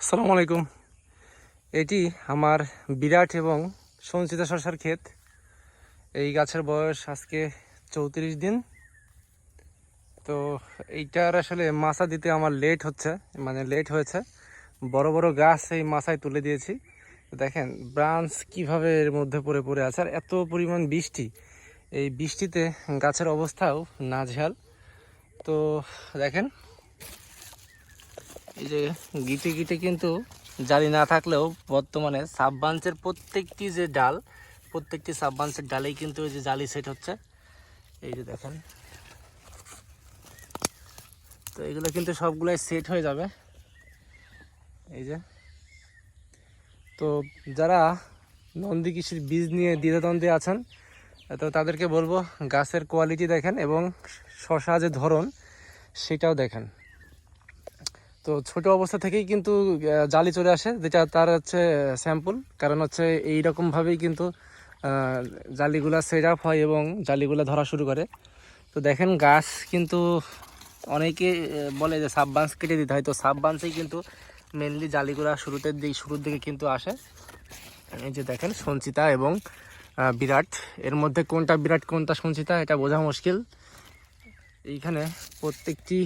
আসসালামু আলাইকুম। এটি আমার বিরাট এবং সঞ্চিতা শশার ক্ষেত। এই গাছের বয়স আজকে চৌত্রিশ দিন। তো এইটার আসলে মাছা দিতে আমার লেট হচ্ছে মানে লেট হয়েছে। বড় বড় গাছ এই মাথায় তুলে দিয়েছি। দেখেন ব্রাঞ্চ কীভাবে এর মধ্যে পড়ে পড়ে আছে, আর এত পরিমাণ বৃষ্টি। এই বৃষ্টিতে গাছের অবস্থাও নাজেহাল। তো দেখেন এই যে গিটে গিটে কিন্তু জালি না থাকলেও বর্তমানে সাববাঞ্চের প্রত্যেকটি যে ডাল, প্রত্যেকটি সাববাঞ্চের ডালেই কিন্তু ওই যে জালি সেট হচ্ছে। এই যে দেখেন। তো এগুলো কিন্তু সবগুলাই সেট হয়ে যাবে। এই যে। তো যারা নন্দী কৃষির বীজ নিয়ে দ্বিধাদ্বন্দ্বে আছেন, তো তাদেরকে বলব গাছের কোয়ালিটি দেখেন এবং শশা যে ধরন, সেটাও দেখেন। তো ছোট অবস্থা থেকেই কিন্তু জালি চলে আসে, যেটা তার হচ্ছে স্যাম্পল কারণ হচ্ছে এই রকম ভাবেই কিন্তু জালিগুলা সেট আপ হয় এবং জালিগুলা ধরা শুরু করে। তো দেখেন গাছ কিন্তু অনেকে বলে যে সাব বাঁশ কেটে দিতে হয়। তো সাব বাঁশেই কিন্তু মেনলি জালিগুলা শুরুতে দিক, শুরুর দিকে কিন্তু আসে। এই যে দেখেন, সঞ্চিতা এবং বিরাট। এর মধ্যে কোনটা বিরাট, কোনটা সঞ্চিতা, এটা বোঝা মুশকিল। এইখানে প্রত্যেকটি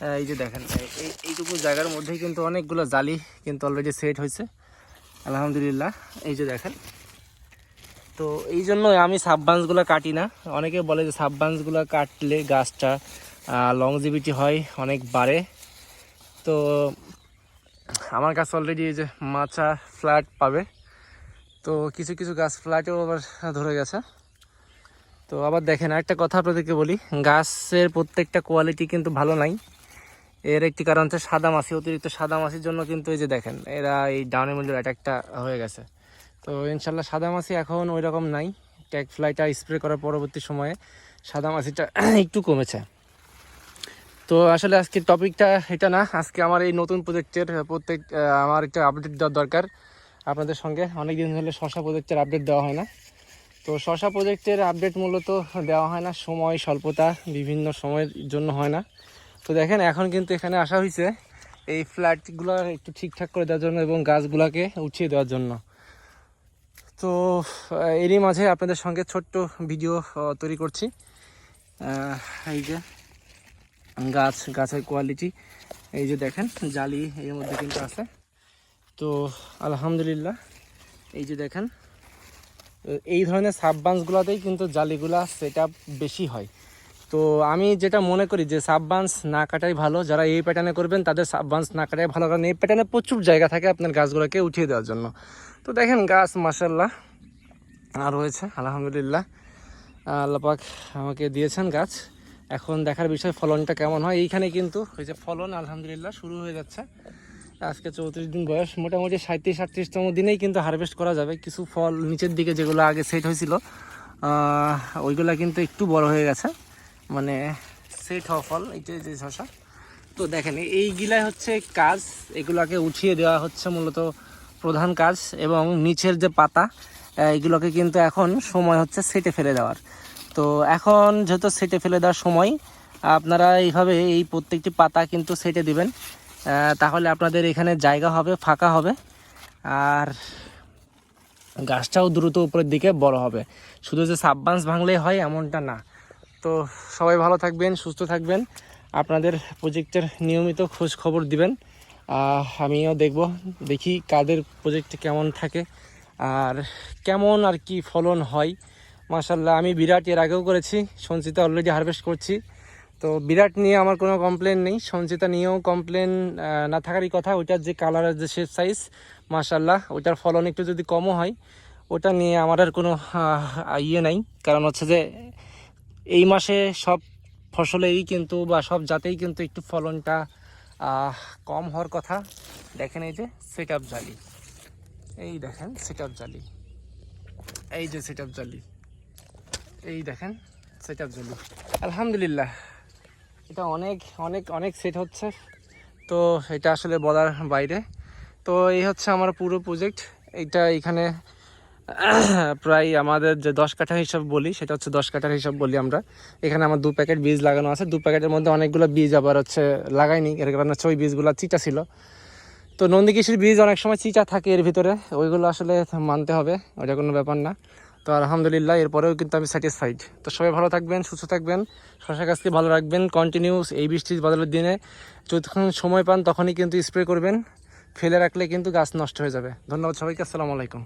এই যে দেখেন, এই- এই, এইটুকু জায়গার মধ্যেই কিন্তু অনেকগুলো জালি কিন্তু অলরেডি সেট হয়েছে। আলহামদুলিল্লাহ, এই যে দেখেন। তো এই জন্য আমি সাববান্সগুলো কাটি না। অনেকে বলে যে সাববান্সগুলো কাটলে গাছটা লংজিভিটি হয়, অনেক বাড়ে। তো আমার কাছে অলরেডি এই যে মাচা ফ্ল্যাট পাবে। তো কিছু কিছু গাছ ফ্ল্যাটেও আবার ধরে গেছে। তো আবার দেখেন একটা কথা আপনাদেরকে বলি, গাছের প্রত্যেকটা কোয়ালিটি কিন্তু ভালো নাই। এর একটি কারণ হচ্ছে সাদা মাছি, অতিরিক্ত সাদা মাছির জন্য কিন্তু এই যে দেখেন, এরা এই ডাউনের মধ্যে অ্যাটাকটা হয়ে গেছে। তো ইনশাল্লাহ সাদা মাছি এখন ওই রকম নাই ট্যাগ ফ্লাইটা স্প্রে করার পরবর্তী সময়ে সাদা মাছিটা একটু কমেছে। তো আসলে আজকের টপিকটা এটা না, আজকে আমার এই নতুন প্রজেক্টের প্রত্যেক আমার একটা আপডেট দেওয়ার দরকার। আপনাদের সঙ্গে অনেক দিন ধরে শশা প্রজেক্টের আপডেট দেওয়া হয় না। তো শশা প্রজেক্টের আপডেট মূলত দেওয়া হয় না, সময় স্বল্পতা বিভিন্ন সময়ের জন্য হয় না। তো দেখেন, এখন কিন্তু এখানে আসা হয়েছে এই ফ্ল্যাটগুলো একটু ঠিকঠাক করে দেওয়ার জন্য এবং গাছগুলোকে উঠিয়ে দেওয়ার জন্য। তো এরই মাঝে আপনাদের সঙ্গে ছোট্ট ভিডিও তৈরি করছি। এই যে গাছ, গাছের কোয়ালিটি এই যে দেখেন, জালি এর মধ্যে কিন্তু আছে। তো, আলহামদুলিল্লাহ, এই যে দেখেন, এই ধরনের সাববান্সগুলোতেই কিন্তু জালিগুলা সেট বেশি হয়। তো আমি যেটা মনে করি যে সাববান্স না কাটাই ভালো। যারা এই প্যাটার্নে করবেন, তাদের সাববান্স না কাটাই ভালো। কারণ এই প্যাটার্নে প্রচুর জায়গা থাকে আপনার গাছগুলোকে উঠিয়ে দেওয়ার জন্য। তো দেখেন গাছ মাসাল্লাহ আর রয়েছে, আলহামদুলিল্লাহ। আল্লাপাক আমাকে দিয়েছেন গাছ। এখন দেখার বিষয় ফলনটা কেমন হয়। এইখানে কিন্তু ওই যে ফলন, আলহামদুলিল্লাহ, শুরু হয়ে যাচ্ছে। আজকে চৌত্রিশ দিন বয়স। মোটামুটি সাঁত্রিশ আটত্রিশতম দিনেই কিন্তু হারভেস্ট করা যাবে। কিছু ফল নিচের দিকে যেগুলো আগে সেট হয়েছিল ওইগুলা কিন্তু একটু বড় হয়ে গেছে। মানে সেট হওয়া ফল এইটা যে শশা। তো দেখেন এইগুলাই হচ্ছে কাজ, এগুলাকে উঠিয়ে দেওয়া হচ্ছে মূলত প্রধান কাজ, এবং নিচের যে পাতা এগুলোকে কিন্তু এখন সময় হচ্ছে সেটে ফেলে দেওয়ার। তো এখন যেহেতু সেটে ফেলে দেওয়ার সময়, আপনারা এইভাবে এই প্রত্যেকটি পাতা কিন্তু সেটে দিবেন। তাহলে আপনাদের এখানে জায়গা হবে, ফাঁকা হবে, আর গাছটাও দ্রুত উপরের দিকে বড় হবে। শুধু যে সাববান্স ভাঙলেই হয়, এমনটা না। তো সবাই ভালো থাকবেন, সুস্থ থাকবেন। আপনাদের প্রজেক্টের নিয়মিত খোঁজ খবর দিবেন আমিও দেখব, দেখি কাদের প্রজেক্ট কেমন থাকে। আর কেমন আর কি ফলন হয়। মাশাল্লাহ আমি বিরাট এর আগেও করেছি, সঞ্চিতা অলরেডি হারভেস্ট করছি। তো বিরাট নিয়ে আমার কোনো কমপ্লেন নেই, সঞ্চিতা নিয়েও কমপ্লেন না থাকারই কথা, ওইটার যে কালারের যে শেপ সাইজ মাশাল্লাহ ওইটার ফলন একটু যদি কমও হয়, ওটা নিয়ে আমার আর কোনো ইয়ে নাই। কারণ হচ্ছে যে এই মাসে সব ফসলেই কিন্তু বা সব জাতেই কিন্তু একটু ফলনটা কম হওয়ার কথা। দেখেন এই যে সেট আপ জালি। এই দেখেন সেট আপ জালি। এই যে সেট আপ জালি। এই দেখেন সেট আপ জালি। আলহামদুলিল্লাহ, এটা অনেক অনেক অনেক সেট হচ্ছে। তো এটা আসলে বলার বাইরে। তো এই হচ্ছে আমার পুরো প্রজেক্ট এইটা এখানে প্রায় আমাদের যে দশ কাঠা হিসাব বলি, সেটা হচ্ছে দশ কাঠার হিসাব বলি আমরা। এখানে আমার দু প্যাকেট বীজ লাগানো আছে। দু প্যাকেটের মধ্যে অনেকগুলো বীজ আবার হচ্ছে লাগাইনি। এর কারণে হচ্ছে ওই বীজগুলো চিটা ছিল। তো নন্দী কৃষির বীজ অনেক সময় চিটা থাকে এর ভিতরে। ওইগুলো আসলে মানতে হবে ওটা কোনো ব্যাপার না। তো আলহামদুলিল্লাহ, এরপরেও কিন্তু আমি স্যাটিসফাইড তো সবাই ভালো থাকবেন, সুস্থ থাকবেন শশা গাছকে ভালো রাখবেন কন্টিনিউস এই বৃষ্টির বদলের দিনে। যতক্ষণ সময় পান, তখনই কিন্তু স্প্রে করবেন। ফেলে রাখলে কিন্তু গাছ নষ্ট হয়ে যাবে। ধন্যবাদ সবাইকে, আসসালামু আলাইকুম।